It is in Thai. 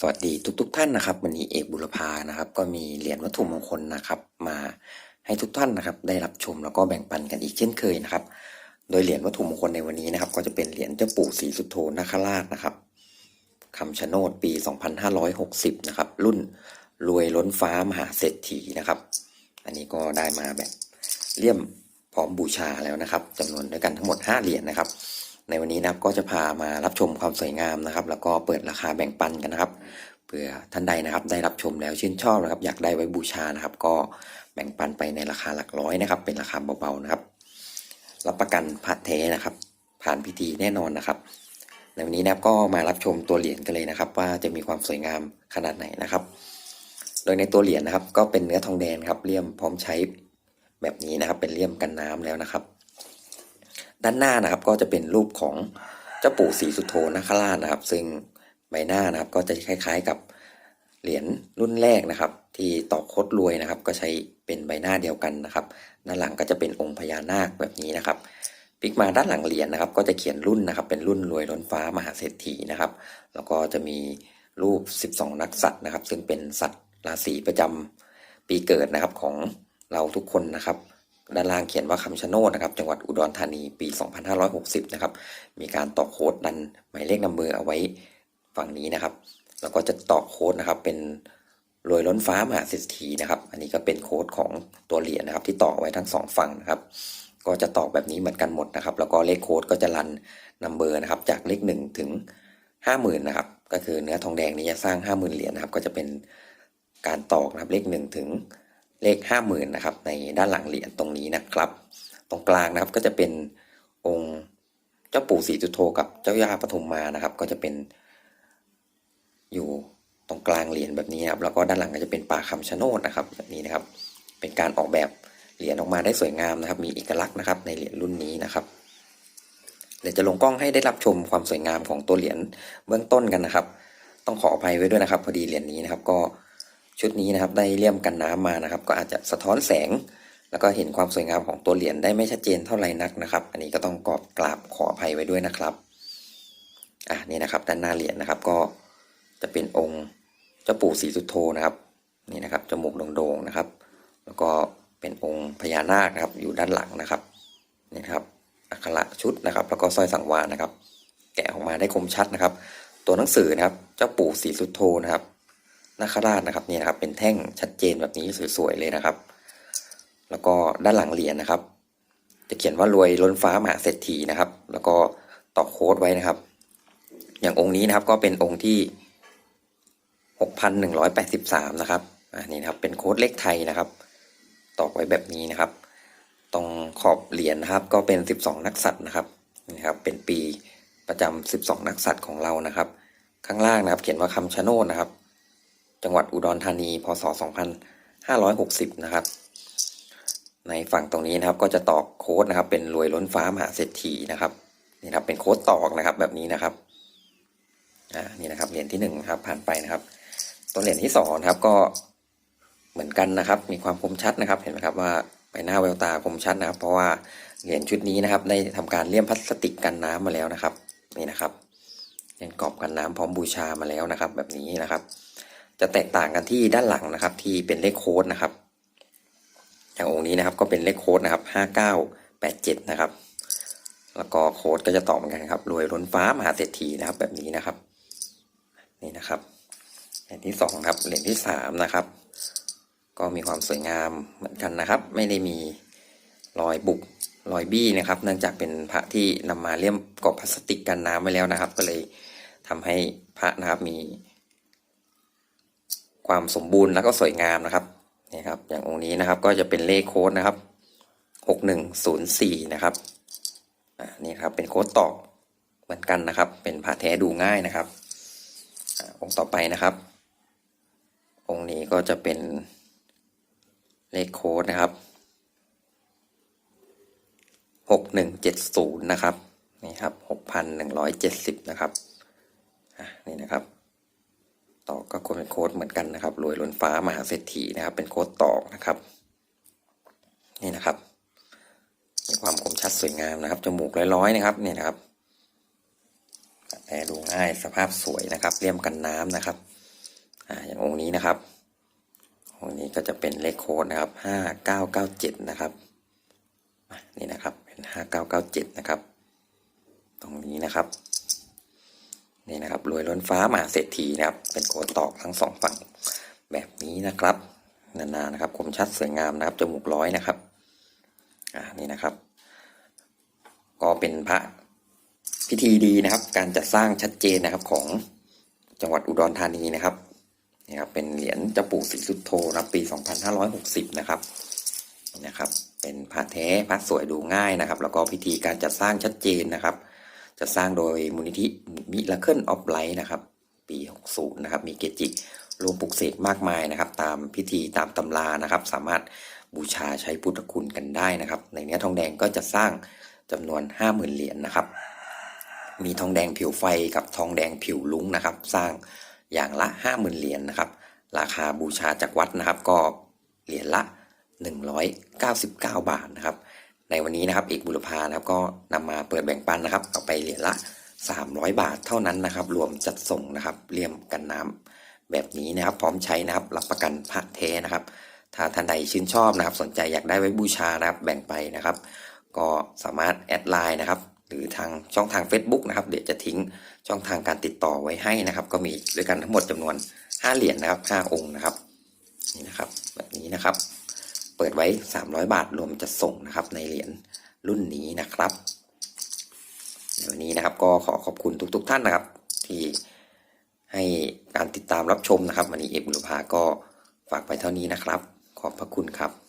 สวัสดีทุกๆทท่านนะครับ วันนี้เอกบุรพานะครับ ก็มีเหรียญวัตถุมงคลนะครับ มาให้ทุกท่านนะครับ ได้รับชมแล้วก็แบ่งปันกันอีกเช่นเคยนะครับ โดยเหรียญวัตถุมงคลในวันนี้นะครับ ก็จะเป็นเหรียญเจ้าปู่ศรีสุโธนาคราชนะครับคำชะโนดปี 2560 นะครับ รุ่นรวยล้นฟ้ามหาเศรษฐีนะครับ อันนี้ก็ได้มาแบบเลี่ยมพร้อมบูชาแล้วนะครับจำนวนด้วยกันทั้งหมด 5 เหรียญนะครับ ในวันนี้นะครับก็จะพามารับชมความสวยงามนะครับ แล้วก็เปิดราคาแบ่งปันกันนะครับเผื่อท่านใดนะครับ ได้รับชมแล้วชื่นชอบนะครับ อยากได้ไว้บูชานะครับ ก็แบ่งปันไปในราคาหลักร้อยนะครับ เป็นราคาเบาๆนะครับ รับประกันพระเทนะครับ ผ่านพิธีแน่นอนนะครับ ในวันนี้นะครับก็มารับชมตัวเหรียญกันเลยนะครับ ว่าจะมีความสวยงามขนาดไหนนะครับ โดยในตัวเหรียญนะครับ ก็เป็นเนื้อทองแดงครับเลี่ยมพร้อมใช้แบบนี้นะครับ เป็นเลี่ยมกันน้ำแล้วนะครับ ด้านหน้านะครับก็จะเป็นรูปของเจ้าปู่ศรีสุโธนาคราชนะครับ ซึ่งใบหน้านะครับก็จะคล้าย ๆกับเหรียญรุ่นแรกนะครับ ที่ตอกโคตรรวยนะครับ ก็ใช้เป็นใบหน้าเดียวกันนะครับด้านหลังก็จะเป็นองค์พญานาคแบบนี้นะครับพลิกมาด้านหลังเหรียญนะครับ ก็จะเขียนรุ่นนะครับ เป็นรุ่นรวยล้นฟ้ามหาเศรษฐีนะครับ แล้วก็จะมีรูป 12 นักสัตว์นะครับ ซึ่งเป็นสัตว์ราศีประจำปีเกิดนะครับของเราทุกคนนะครับ ด้านล่างเขียนว่าคำชะโนดนะครับ จังหวัดอุดรธานีปี 2560 นะครับ มีการต่อโค้ดดันหมายเลขนำเบอร์เอาไว้ฝั่งนี้นะครับ แล้วก็จะต่อโค้ดนะครับ เป็นรวยล้นฟ้ามหาเศรษฐีนะครับ อันนี้ก็เป็นโค้ดของตัวเหรียญนะครับ ที่ต่อไว้ทั้งสองฝั่งนะครับ ก็จะต่อแบบนี้เหมือนกันหมดนะครับ แล้วก็เลขโค้ดก็จะรันนัมเบอร์นะครับ จากเลขหนึ่งถึงห้าหมื่นนะครับ ก็คือเนื้อทองแดงนี้จะสร้างห้าหมื่นเหรียญนะครับ ก็จะเป็นการตอกนะครับเลขหนึ่งถึง เลขห้าหมื่นนะครับในด้านหลังเหรียญตรงนี้นะครับ ตรงกลางนะครับก็จะเป็นองค์เจ้าปู่ศรีจุโธกับเจ้าย่าปฐุมมานะครับ ก็จะเป็นอยู่ตรงกลางเหรียญแบบนี้นะครับแล้วก็ด้านหลังก็จะเป็นป่าคำชะโนดนะครับแบบนี้นะครับ เป็นการออกแบบเหรียญออกมาได้สวยงามนะครับ มีเอกลักษณ์นะครับในเหรียญรุ่นนี้นะครับเดี๋ยวจะลงกล้องให้ได้รับชมความสวยงามของตัวเหรียญเบื้องต้นกันนะครับ ต้องขออภัยไว้ด้วยนะครับ พอดีเหรียญนี้นะครับ ก็ ชุดนี้นะครับได้เลี่ยมกันน้ำมานะครับ ก็อาจจะสะท้อนแสง แล้วก็เห็นความสวยงามของตัวเหรียญได้ไม่ชัดเจนเท่าไหร่นักนะครับ อันนี้ก็ต้องกรอบกราบขออภัยไว้ด้วยนะครับอะนี่นะครับด้านหน้าเหรียญนะครับก็จะเป็นองค์เจ้าปู่ศรีสุโธนะครับนี่นะครับจมูกโด่งๆนะครับ แล้วก็เป็นองค์พญานาคนะครับอยู่ด้านหลังนะครับนี่ครับอักขระชุดนะครับ แล้วก็สร้อยสังวานนะครับ แกะออกมาได้คมชัดนะครับ ตัวหนังสือนะครับ เจ้าปู่ศรีสุโธนะครับ นาคราชนะครับเนี่นะครับเป็นแท่งชัดเจนแบบนี้สวยๆเลยนะครับ แล้วก็ด้านหลังเหรียญนะครับ จะเขียนว่ารวยล้นฟ้ามหาเศรษฐีนะครับ แล้วก็ตอกโค้ดไว้นะครับ อย่างองค์นี้นะครับก็เป็นองค์ที่ 6,183 นะครับอันนี้นะครับเป็นโค้ดเลขไทยนะครับ ตอกไว้แบบนี้นะครับ ตรงขอบเหรียญนะครับ ก็เป็น 12 นักสัตว์นะครับนี่ครับ เป็นปีประจำ12 นักสัตว์ของเรานะครับ ข้างล่างนะครับ เขียนว่าคำชะโนดนะครับ จังหวัดอุดรธานี พศ 2560 นะครับ ในฝั่งตรงนี้นะครับก็จะตอกโค้ดนะครับ เป็นรวยล้นฟ้ามหาเศรษฐีนะครับนี่นะครับเป็นโค้ดตอกนะครับแบบนี้นะครับอ่านี่นะครับเหรียญที่หนึ่งครับผ่านไปนะครับ ตัวเหรียญที่สองนะครับก็เหมือนกันนะครับ มีความคมชัดนะครับ เห็นไหมครับว่าใบหน้าแววตาคมชัดนะครับ เพราะว่าเหรียญชุดนี้นะครับ ได้ทำการเลี่ยมพลาสติกกันน้ำมาแล้วนะครับ นี่นะครับเป็นกรอบกันน้ำพร้อมบูชามาแล้วนะครับ แบบนี้นะครับ จะแตกต่างกันที่ด้านหลังนะครับ ที่เป็นเลขโค้ดนะครับ อย่างองค์นี้นะครับก็เป็นเลขโค้ดนะครับห้าเก้าแปดเจ็ดนะครับ แล้วก็โค้ดก็จะตอบเหมือนกันครับรวยล้นฟ้ามหาเศรษฐีนะครับ แบบนี้นะครับ นี่นะครับเหรียญที่สองครับเหรียญที่สามนะครับ ก็มีความสวยงามเหมือนกันนะครับ ไม่ได้มีรอยบุกรอยบี้นะครับ เนื่องจากเป็นพระที่นำมาเลี่ยมกรอบพลาสติกกันน้ำไว้แล้วนะครับ ก็เลยทำให้พระนะครับมี ความสมบูรณ์แล้วก็สวยงามนะครับนี่ครับ อย่างองค์นี้นะครับก็จะเป็นเลขโค้ดนะครับหกหนึ่งศูนย์สี่นะครับนี่ครับเป็นโค้ดตอกเหมือนกันนะครับ เป็นพระแท้ดูง่ายนะครับองค์ต่อไปนะครับ องค์นี้ก็จะเป็นเลขโค้ดนะครับหกหนึ่งเจ็ดศูนย์นะครับนี่ครับหกพันหนึ่งร้อยเจ็ดสิบนะครับนี่นะครับ ต่อกก็เป็นโค้ดเหมือนกันนะครับรวยล้นฟ้ามหาเศรษฐีนะครับ เป็นโค้ดตอกนะครับ นี่นะครับ มีความคมชัดสวยงามนะครับจมูกร้อยๆนะครับนี่นะครับแต่ดูง่ายสภาพสวยนะครับเลี่ยมกันน้ำนะครับอ่าอย่างองค์นี้นะครับองค์นี้ก็จะเป็นเลขโค้ดนะครับห้าเก้าเก้าเจ็ดนะครับนี่นะครับเป็นห้าเก้าเก้าเจ็ดนะครับ ตรงนี้นะครับ นี่นะครับรวยล้นฟ้ามหาเศรษฐีนะครับ เป็นโกตอกทั้งสองฝั่งแบบนี้นะครับนานๆนะครับคมชัดสวยงามนะครับจมูกร้อยนะครับอ่านี่นะครับ ก็เป็นพระพิธีดีนะครับ การจัดสร้างชัดเจนนะครับของจังหวัดอุดรธานีนะครับนี่ครับเป็นเหรียญเจ้าปู่ศรีสุโธนะปี 2560 นะครับนะครับ เป็นพระแท้พระสวยดูง่ายนะครับ แล้วก็พิธีการจัดสร้างชัดเจนนะครับ จะสร้างโดยมูลนิธิมิลเคิลออฟไลท์นะครับ ปี 60 นะครับ มีเกจิรวมปลุกเสกมากมายนะครับ ตามพิธีตามตำรานะครับ สามารถบูชาใช้พุทธคุณกันได้นะครับ ในเนื้อทองแดงก็จะสร้างจำนวน 50,000 เหรียญนะครับ มีทองแดงผิวไฟกับทองแดงผิวลุ้งนะครับ สร้างอย่างละ 50,000 เหรียญนะครับ ราคาบูชาจากวัดนะครับ ก็เหรียญละ 199 บาทนะครับ ในวันนี้นะครับเอกบุรพานะครับก็นำมาเปิดแบ่งปันนะครับเอาไปเหรียญละ 300 บาทเท่านั้นนะครับ รวมจัดส่งนะครับเลี่ยมกันน้ำแบบนี้นะครับ พร้อมใช้นะครับ รับประกันพระเทนะครับ ถ้าท่านใดชื่นชอบนะครับ สนใจอยากได้ไว้บูชานะครับ แบ่งไปนะครับ ก็สามารถแอดไลน์นะครับ หรือทางช่องทาง Facebook นะครับ เดี๋ยวจะทิ้งช่องทางการติดต่อไว้ให้นะครับ ก็มีด้วยกันทั้งหมดจำนวน 5 เหรียญนะครับ5องค์นะครับนี่นะครับ แบบนี้นะครับ เปิดไว้ 300 บาทรวมจะส่งนะครับในเหรียญรุ่นนี้นะครับวันนี้นะครับก็ขอขอบคุณทุกๆท่านนะครับ ที่ให้การติดตามรับชมนะครับวันนี้เอกบุรพาก็ฝากไปเท่านี้นะครับ ขอบพระคุณครับ